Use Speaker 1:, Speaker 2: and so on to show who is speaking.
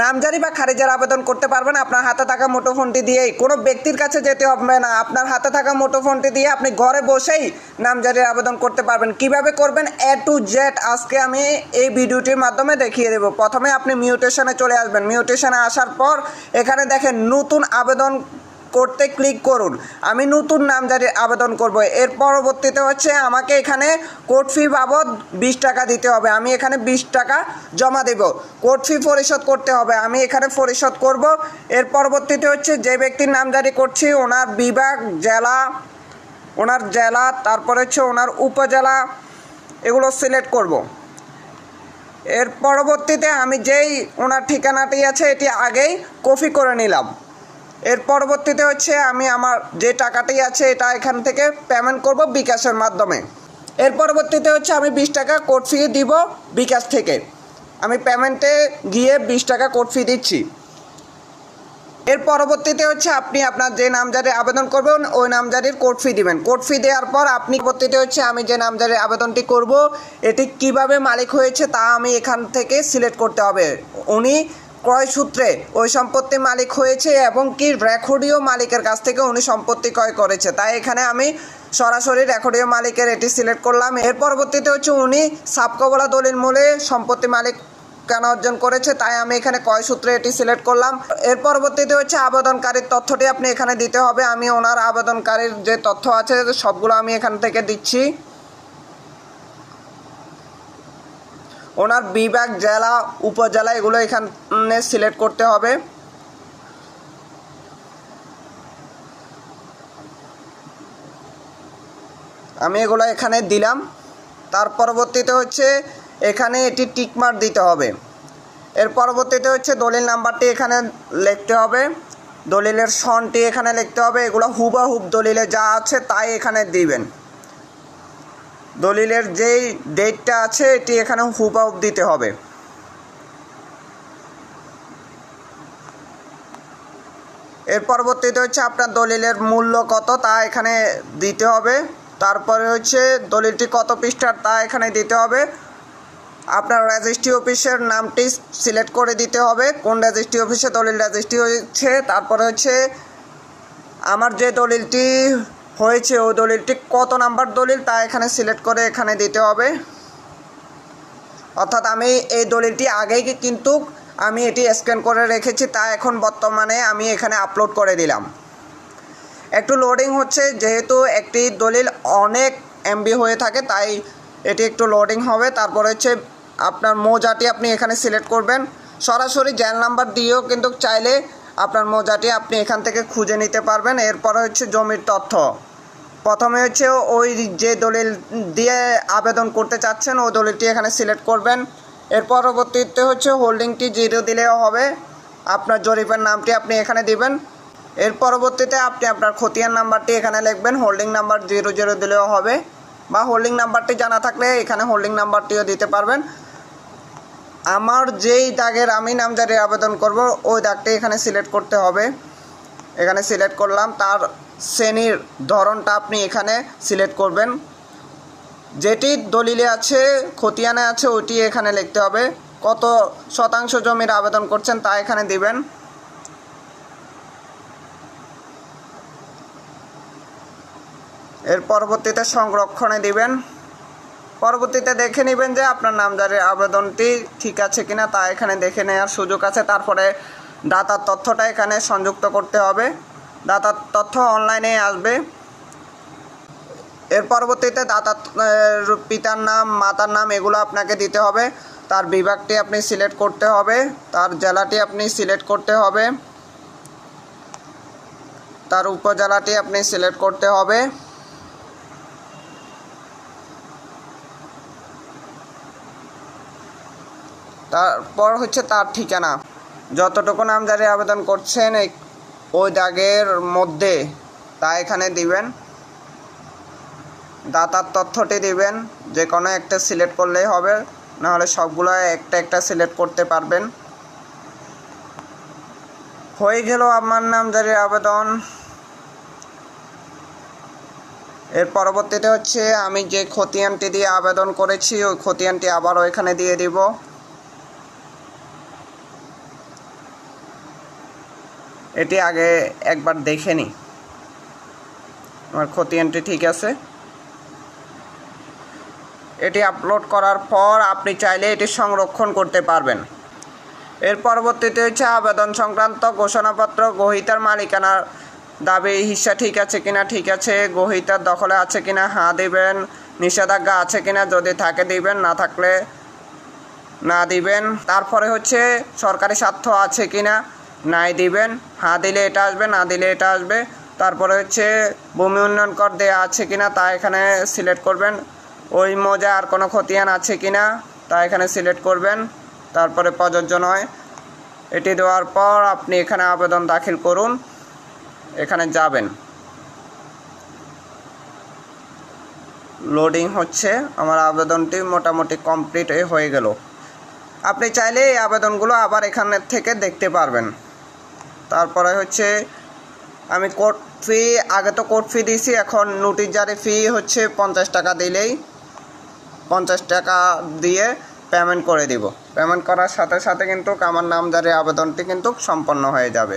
Speaker 1: নামজারি বা খারিজের আবেদন করতে পারবেন। আপনার হাতে থাকা মোটোফোনটি দিয়েই। কোনো ব্যক্তির কাছে যেতে হবে না। আপনার হাতে থাকা মোটোফোনটি দিয়ে আপনি ঘরে বসেই নামজারির আবেদন করতে পারবেন। কীভাবে করবেন? এ টু জেড আজকে আমি এই ভিডিওটির মাধ্যমে দেখিয়ে দেব। প্রথমে আপনি মিউটেশনে চলে আসবেন। মিউটেশনে আসার পর এখানে দেখেন নতুন আবেদন করতে ক্লিক করুন। আমি নতুন নাম নামজারির আবেদন করব। এর পরবর্তীতে হচ্ছে আমাকে এখানে কোর্ট ফি বাবদ বিশ টাকা দিতে হবে। আমি এখানে বিশ টাকা জমা দেব। কোর্ট ফি পরিশোধ করতে হবে। আমি এখানে পরিশোধ করব। এর পরবর্তীতে হচ্ছে যে ব্যক্তির নামজারি করছি, ওনার বিভাগ, জেলা, ওনার জেলা, তারপরে হচ্ছে ওনার উপজেলা, এগুলো সিলেক্ট করব। এর পরবর্তীতে আমি যেই ওনার ঠিকানাটি আছে, এটি আগেই কপি করে নিলাম। এর পরবর্তীতে হচ্ছে আমি আমার যে টাকাটি আছে এটা এখান থেকে পেমেন্ট করব বিকাশের মাধ্যমে। এর পরবর্তীতে হচ্ছে আমি বিশ টাকা কোড ফি দিব বিকাশ থেকে। আমি পেমেন্টে গিয়ে বিশ টাকা কোড ফি দিচ্ছি। এর পরবর্তীতে হচ্ছে আপনি আপনার যে নামজারি আবেদন করবেন, ওই নামজারির কোড ফি দিবেন। কোড ফি দেওয়ার পর আপনি পরবর্তীতে হচ্ছে আমি যে নামজারির আবেদনটি করব, এটি কীভাবে মালিক হয়েছে তা আমি এখান থেকে সিলেক্ট করতে হবে। উনি ক্রয় সূত্রে ওই সম্পত্তি মালিক হয়েছে এবং কি রেকর্ডীয় মালিকের কাছ থেকে উনি সম্পত্তি ক্রয় করেছে। তাই এখানে আমি সরাসরি রেকর্ডীয় মালিকের এটি সিলেক্ট করলাম। এর পরবর্তীতে হচ্ছে উনি সাবকবলা দলিল মূলে সম্পত্তি মালিক কেন অর্জন করেছে, তাই আমি এখানে কয় সূত্রে এটি সিলেক্ট করলাম। এর পরবর্তীতে হচ্ছে আবেদনকারীর তথ্যটি আপনি এখানে দিতে হবে। আমি ওনার আবেদনকারীর যে তথ্য আছে, সবগুলো আমি এখান থেকে দিচ্ছি। ওনার বিভাগ, জেলা, উপজেলা এগুলো এখানে সিলেক্ট করতে হবে। আমি এগুলো এখানে দিলাম। তার পরবর্তীতে হচ্ছে এখানে এটি টিকমার্ক দিতে হবে। এর পরবর্তীতে হচ্ছে দলিল নাম্বারটি এখানে লিখতে হবে। দলিলের সনটি এখানে লিখতে হবে। এগুলো হুবাহুব দলিলে যা আছে তাই এখানে দিবেন। দলিলের যেই ডেটটা আছে, এটি এখানে হুবাহুব দিতে হবে। এর পরবর্তীতে হচ্ছে আপনার দলিলের মূল্য কত, তা এখানে দিতে হবে। তারপরে হচ্ছে দলিলটি কত পৃষ্ঠার, তা এখানে দিতে হবে। আপনার রেজিস্ট্রি অফিসের নামটি সিলেক্ট করে দিতে হবে। কোন রেজিস্ট্রি অফিসে দলিল রেজিস্ট্রি হয়েছে, তারপরে হচ্ছে আমার যে দলিলটি হয়েছে ওই দলিলটি কত নাম্বার দলিল তা এখানে সিলেক্ট করে এখানে দিতে হবে। অর্থাৎ আমি এই দলিলটি আগেই কিন্তু আমি এটি স্ক্যান করে রেখেছি, তা এখন বর্তমানে আমি এখানে আপলোড করে দিলাম। একটু লোডিং হচ্ছে, যেহেতু একটি দলিল অনেক এমবি হয়ে থাকে, তাই এটি একটু লোডিং হবে। তারপর হচ্ছে আপনার মোজাটি আপনি এখানে সিলেক্ট করবেন। সরাসরি জ্যান নাম্বার দিয়েও কিন্তু চাইলে আপনার মোজাটি আপনি এখান থেকে খুঁজে নিতে পারবেন। এরপর হচ্ছে জমির তথ্য। প্রথমে হচ্ছে ওই যে দলিল দিয়ে আবেদন করতে চাচ্ছেন ওই দলিলটি এখানে সিলেক্ট করবেন। এর পরবর্তীতে হচ্ছে হোল্ডিংটি জিরো দিলেও হবে। আপনার জরিপের নামটি আপনি এখানে দিবেন। এর পরবর্তীতে আপনি আপনার খতিয়ান নাম্বারটি এখানে লিখবেন, হোল্ডিং নাম্বার জিরো জিরো দিলেও হবে বা হোল্ডিং নাম্বারটি জানা থাকলে এখানে হোল্ডিং নাম্বারটিও দিতে পারবেন। আমার যেই দাগের আমি নামজারি আবেদন করব, ওই দাগটি এখানে সিলেক্ট করতে হবে। এখানে সিলেক্ট করলাম। তার শ্রেণির ধরনটা আপনি এখানে সিলেক্ট করবেন। যেটি দলিলে আছে, খতিয়ানে আছে, ওইটি এখানে লিখতে হবে। কত শতাংশ জমির আবেদন করছেন তা এখানে দিবেন। এর পরবর্তীতে সংরক্ষণে দিবেন। পরবর্তীতে দেখে নেবেন যে আপনার নামজারির আবেদনটি ঠিক আছে কিনা তা এখানে দেখে নেওয়ার সুযোগ আছে। তারপরে দাতার তথ্যটা এখানে সংযুক্ত করতে হবে। দাতার তথ্য অনলাইনে আসবে। এর পরবর্তীতে দাতার পিতার নাম, মাতার নাম এগুলো আপনাকে দিতে হবে। তার বিভাগটি আপনি সিলেক্ট করতে হবে। তার জেলাটি আপনি সিলেক্ট করতে হবে। তার উপজেলাটি আপনি সিলেক্ট করতে হবে। তারপর হচ্ছে তার ঠিকানা। যতটুকু নামজারি আবেদন করছেন ওই দাগের মধ্যে তা এখানে দিবেন। দাতার তথ্যটি দিবেন, যে কোনো একটা সিলেক্ট করলেই হবে, নাহলে সবগুলো একটা একটা সিলেক্ট করতে পারবেন। হয়ে গেল আমার নামজারির আবেদন। এর পরবর্তীতে হচ্ছে আমি যে খতিয়ানটি দিয়ে আবেদন করেছি, ওই খতিয়ানটি আবারও এখানে দিয়ে দিব। এটি আগে একবার দেখে নিই আমার খতিয়ানটি ঠিক আছে। এটি আপলোড করার পর আপনি চাইলে এটি সংরক্ষণ করতে পারবেন। এর পরবর্তীতে হচ্ছে আবেদন সংক্রান্ত ঘোষণাপত্র, গ্রহীতার মালিকানার দাবি, হিসা ঠিক আছে কিনা, ঠিক আছে, গ্রহীতার দখলে আছে কিনা হ্যাঁ দিবেন, নিষেধাজ্ঞা আছে কিনা, যদি থাকে দিবেন, না থাকলে না দিবেন। তারপরে হচ্ছে সরকারি স্বার্থ আছে কিনা নাই দিবেন। হ্যাঁ দিলে এটা আসবে, না দিলে এটা আসবে। তারপরে হচ্ছে ভূমি উন্নয়ন কর দেওয়া আছে কিনা তা এখানে সিলেক্ট করবেন। ওই মজা আর কোনো খতিয়ান আছে কিনা তা এখানে সিলেক্ট করবেন। তারপরে প্রযোজ্য নয়। এটি দেওয়ার পর আপনি এখানে আবেদন দাখিল করুন। এখানে যাবেন। লোডিং হচ্ছে। আমার আবেদনটি মোটামুটি কমপ্লিট হয়ে গেল। আপনি চাইলে এই আবেদনগুলো আবার এখানে থেকে দেখতে পারবেন। তারপরে হচ্ছে আমি কোর্ট ফি আগে তো কোর্ট ফি দিয়েছি, এখন নোটিশ জারি ফি হচ্ছে পঞ্চাশ টাকা দিলেই পঞ্চাশ টাকা দিয়ে পেমেন্ট করে দিব। পেমেন্ট করার সাথে সাথে কিন্তু আমার নাম জারি আবেদনটি কিন্তু সম্পন্ন হয়ে যাবে।